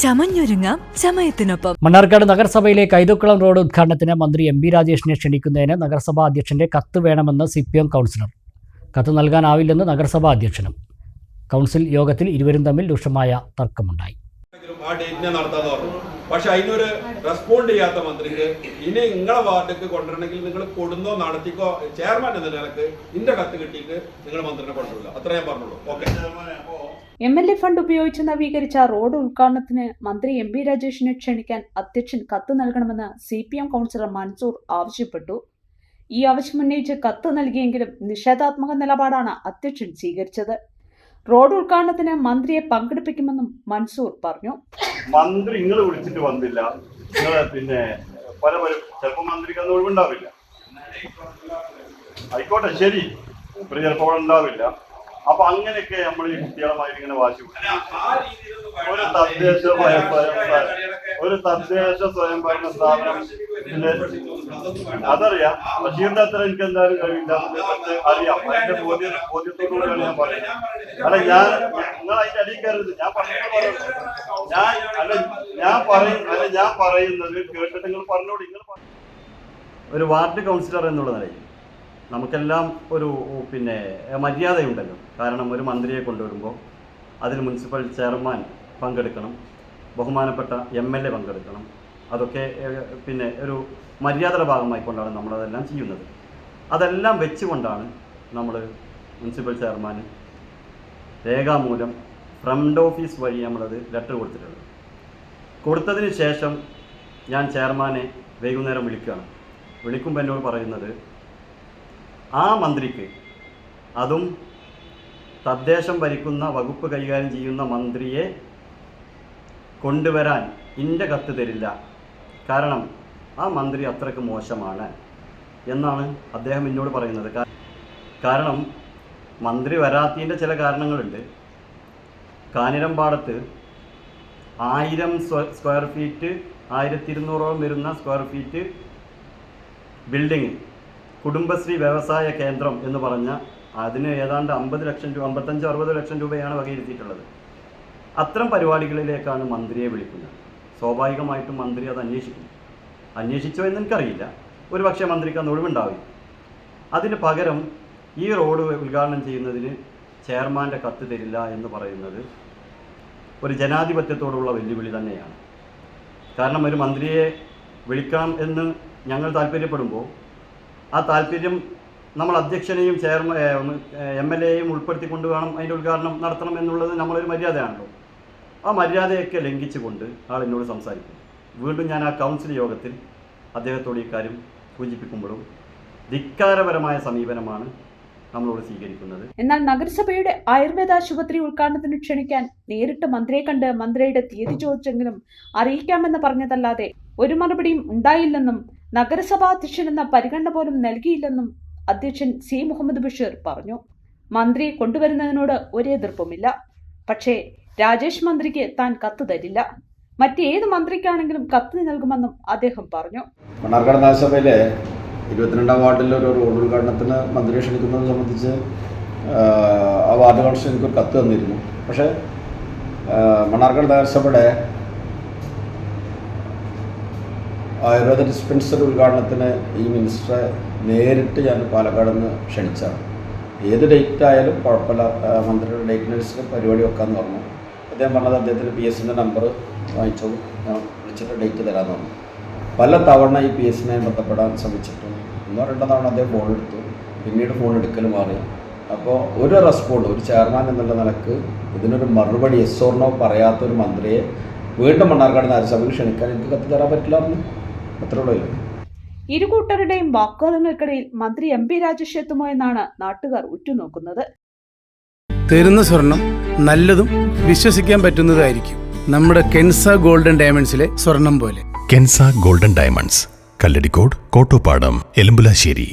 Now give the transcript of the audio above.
ചമഞ്ഞൊരുങ്ങാം ചമയത്തിനൊപ്പം മണ്ണാർക്കാട് നഗരസഭയിലെ കൈതക്കുളം റോഡ് ഉദ്ഘാടനത്തിന് മന്ത്രി എം ബി രാജേഷിനെ ക്ഷണിക്കുന്നതിന് നഗരസഭാ അധ്യക്ഷന്റെ കത്ത് വേണമെന്ന് സി പി എം കൗൺസിലർ. കത്ത് നൽകാനാവില്ലെന്ന് നഗരസഭാ അധ്യക്ഷനും. കൗൺസിൽ യോഗത്തിൽ ഇരുവരും തമ്മിൽ രൂക്ഷമായ തർക്കമുണ്ടായി. എങ്കിലും ആ ഡേറ്റിനെ നടത്താന്ന് പറഞ്ഞു. പക്ഷെ അതിനൊരു റെസ്പോണ്ട് ചെയ്യാത്ത മന്ത്രിക്ക് ഇനി നിങ്ങളെ വാർഡിലേക്ക് കൊണ്ടുവരണമെങ്കിൽ നിങ്ങൾ കൊടുന്നോ നടത്തിക്കോ ചെയർമാൻ എന്ന നിലയ്ക്ക് ഇന്റെ കത്ത് കിട്ടിയിട്ട് നിങ്ങൾ മന്ത്രിനെ കൊണ്ടുവരില്ല. അത്ര ഞാൻ പറഞ്ഞുള്ളൂ. Okay. M L A fund ഉപയോഗിച്ച് നവീകരിച്ച റോഡ് ഉദ്ഘാടനത്തിന് മന്ത്രി എം ബി രാജേഷിനെ ക്ഷണിക്കാൻ അധ്യക്ഷൻ കത്ത് നൽകണമെന്ന് C P M councillor Mansoor ആവശ്യപ്പെട്ടു. ഈ ആവശ്യമുന്നയിച്ച് കത്ത് നൽകിയെങ്കിലും നിഷേധാത്മക നിലപാടാണ് അധ്യക്ഷൻ സ്വീകരിച്ചത്. റോഡ് ഉദ്ഘാടനത്തിന് മന്ത്രിയെ പങ്കെടുപ്പിക്കുമെന്നും മൻസൂർ പറഞ്ഞു. മന്ത്രി നിങ്ങൾ വിളിച്ചിട്ട് വന്നില്ല. പിന്നെ പല പല ചിലപ്പോൾ ആയിക്കോട്ടെ ശരി. ചിലപ്പോൾ ഉണ്ടാവില്ല. അപ്പൊ അങ്ങനെയൊക്കെ നമ്മൾ ഈ കുട്ടികളുമായിട്ട് ഇങ്ങനെ വാശി ഒരു തദ്ദേശ സ്വയം ഭരണ ഒരു തദ്ദേശ സ്വയംഭരണ സ്ഥാപനം അതറിയാം. ബഷീറിന്റെ അത്ര എനിക്ക് എന്തായാലും കഴിയില്ല. അറിയാം. അതിന്റെ ബോധ്യ ബോധ്യത്തോടുകൂടെ ഞാൻ പറയാം അല്ല ഞാൻ നിങ്ങൾ അതിന്റെ അടിയിൽ കയറരുത് ഞാൻ പറയുന്നത് ഞാൻ അല്ല ഞാൻ പറയും അല്ല ഞാൻ പറയുന്നത് കേട്ടിട്ട് നിങ്ങൾ പറഞ്ഞോട് നിങ്ങൾ ഒരു വാർഡ് കൗൺസിലർ എന്നുള്ള നിലയിൽ നമുക്കെല്ലാം ഒരു പിന്നെ മര്യാദയുണ്ടല്ലോ. കാരണം ഒരു മന്ത്രിയെ കൊണ്ടുവരുമ്പോൾ അതിൽ മുനിസിപ്പൽ ചെയർമാൻ പങ്കെടുക്കണം ബഹുമാനപ്പെട്ട എം എൽ എ പങ്കെടുക്കണം. അതൊക്കെ പിന്നെ ഒരു മര്യാദയുടെ ഭാഗമായിക്കൊണ്ടാണ് നമ്മളതെല്ലാം ചെയ്യുന്നത്. അതെല്ലാം വെച്ചുകൊണ്ടാണ് നമ്മൾ മുനിസിപ്പൽ ചെയർമാൻ രേഖാമൂലം ഫ്രണ്ട് ഓഫീസ് വഴി നമ്മളത് ലെറ്റർ കൊടുത്തിട്ടുള്ളത്. കൊടുത്തതിന് ശേഷം ഞാൻ ചെയർമാനെ വൈകുന്നേരം വിളിക്കുകയാണ്. വിളിക്കുമ്പോൾ എന്നോട് പറയുന്നത് ആ മന്ത്രിക്ക് അതും തദ്ദേശം ഭരിക്കുന്ന വകുപ്പ് കൈകാര്യം ചെയ്യുന്ന മന്ത്രിയെ കൊണ്ടുവരാൻ ഇന്റെ കത്ത് തരില്ല. കാരണം ആ മന്ത്രി അത്രയ്ക്ക് മോശമാണ് എന്നാണ് അദ്ദേഹം എന്നോട് പറയുന്നത്. കാരണം മന്ത്രി വരാത്തതിന്റെ ചില കാരണങ്ങളുണ്ട്. കാനിരമ്പാടത്ത് ആയിരം സ്ക്വയർ ഫീറ്റ് ആയിരത്തി ഇരുന്നൂറോളം വരുന്ന സ്ക്വയർ ഫീറ്റ് ബിൽഡിംഗ് കുടുംബശ്രീ വ്യവസായ കേന്ദ്രം എന്ന് പറഞ്ഞ അതിന് ഏതാണ്ട് അമ്പത് ലക്ഷം രൂപ അമ്പത്തഞ്ച് അറുപത് ലക്ഷം രൂപയാണ് വകയിരുത്തിയിട്ടുള്ളത്. അത്തരം പരിപാടികളിലേക്കാണ് മന്ത്രിയെ വിളിക്കുന്നത്. സ്വാഭാവികമായിട്ടും മന്ത്രി അത് അന്വേഷിക്കും. അന്വേഷിച്ചോ എന്ന് എനിക്കറിയില്ല. ഒരു പക്ഷേ മന്ത്രിക്ക് അന്ന് ഒഴിവുണ്ടാവില്ല. അതിന് പകരം ഈ റോഡ് ഉദ്ഘാടനം ചെയ്യുന്നതിന് ചെയർമാന്റെ കത്ത് തരില്ല എന്ന് പറയുന്നത് ഒരു ജനാധിപത്യത്തോടുള്ള വെല്ലുവിളി തന്നെയാണ്. കാരണം ഒരു മന്ത്രിയെ വിളിക്കണം എന്ന് ഞങ്ങൾ താല്പര്യപ്പെടുമ്പോൾ ആ താല്പര്യം നമ്മൾ അധ്യക്ഷനെയും ചെയർമാൻ എം എൽ എയും ഉൾപ്പെടുത്തിക്കൊണ്ട് വേണം അതിന്റെ ഉദ്ഘാടനം നടത്തണം എന്നുള്ളത് നമ്മളൊരു മര്യാദയാണല്ലോ. ആ മര്യാദയൊക്കെ ലംഘിച്ചുകൊണ്ട് ആൾ എന്നോട് സംസാരിക്കും. വീണ്ടും ഞാൻ ആ കൗൺസിൽ യോഗത്തിൽ അദ്ദേഹത്തോട് ഇക്കാര്യം സൂചിപ്പിക്കുമ്പോഴും ധിക്കാരപരമായ സമീപനമാണ് നമ്മളോട് സ്വീകരിക്കുന്നത്. എന്നാൽ നഗരസഭയുടെ ആയുർവേദ ആശുപത്രി ഉദ്ഘാടനത്തിന് ക്ഷണിക്കാൻ നേരിട്ട് മന്ത്രിയെ കണ്ട് മന്ത്രിയുടെ തീയതി ചോദിച്ചെങ്കിലും അറിയിക്കാമെന്ന് പറഞ്ഞതല്ലാതെ ഒരു മറുപടിയും ഉണ്ടായില്ലെന്നും നഗരസഭാ അധ്യക്ഷനെന്ന പരിഗണന പോലും നൽകിയില്ലെന്നും അധ്യക്ഷൻ സി മുഹമ്മദ് ബഷീർ പറഞ്ഞു. മന്ത്രി കൊണ്ടുവരുന്നതിനോട് ഒരേ എതിർപ്പുമില്ല. പക്ഷേ രാജേഷ് മന്ത്രിക്ക് താൻ കത്ത് തരില്ല. മറ്റേത് മന്ത്രിക്കാണെങ്കിലും കത്ത് നൽകുമെന്നും അദ്ദേഹം പറഞ്ഞു. മണ്ണാർക്കാട് നഗരസഭയിലെ ഇരുപത്തിരണ്ടാം വാർഡിലെ ഒരു റോഡ് ഉദ്ഘാടനത്തിന് മന്ത്രി ക്ഷണിക്കുന്നത് സംബന്ധിച്ച് ആ, വാർഡ് കൗൺസിൽ എനിക്കൊരു കത്ത് തന്നിരുന്നു. പക്ഷേ മണ്ണാർക്കാട് നഗരസഭയുടെ ആയുർവേദ ഡിസ്പെൻസറി ഉദ്ഘാടനത്തിന് ഈ മിനിസ്റ്ററെ നേരിട്ട് ഞാൻ പാലക്കാട് നിന്ന് ക്ഷണിച്ചാണ് ഏത് ഡേറ്റ് ആയാലും കുഴപ്പമില്ല. മന്ത്രിയുടെ മന്ത്രിയുടെ ഡേറ്റിനനുസരിച്ച് പരിപാടി വെക്കാമെന്ന് പറഞ്ഞു. അദ്ദേഹം പറഞ്ഞത് അദ്ദേഹത്തിന്റെ പി എസിന്റെ നമ്പർ വാങ്ങിച്ചു. ഞാൻ വിളിച്ചിട്ട് ഡേറ്റ് തരാമെന്ന് പറഞ്ഞു. പല തവണ ഈ പി എസിനെ ബന്ധപ്പെടാൻ ശ്രമിച്ചിട്ടും ഒന്നോ രണ്ടോ തവണ അദ്ദേഹം ഫോൺ എടുത്തു. പിന്നീട് ഫോൺ എടുക്കൽ മാറി. അപ്പോൾ ഒരു റെസ്പോണ്ട് ഒരു ചെയർമാൻ എന്നുള്ള നിലയ്ക്ക് ഇതിനൊരു മറുപടി എസ് ഓർണോ പറയാത്ത ഒരു മന്ത്രിയെ വീണ്ടും മണ്ണാർക്കാട് നഗരസഭയ്ക്ക് ക്ഷണിക്കാൻ എനിക്ക് കത്ത് തരാൻ ഇതിൽ. ഇരു കൂട്ടരുടെയും വാക്കുവാദങ്ങൾക്കിടയിൽ മന്ത്രി എം പി രാജേഷ് എത്തുമോ എന്നാണ് നാട്ടുകാർ ഉറ്റുനോക്കുന്നത്. തരുന്ന സ്വർണം നല്ലതും വിശ്വസിക്കാൻ പറ്റുന്നതായിരിക്കും. നമ്മുടെ കെൻസ ഗോൾഡൻ ഡയമണ്ട്സിലെ സ്വർണം പോലെ. Kensa golden diamonds. Kalladikode Kottopadam Elumbulassery.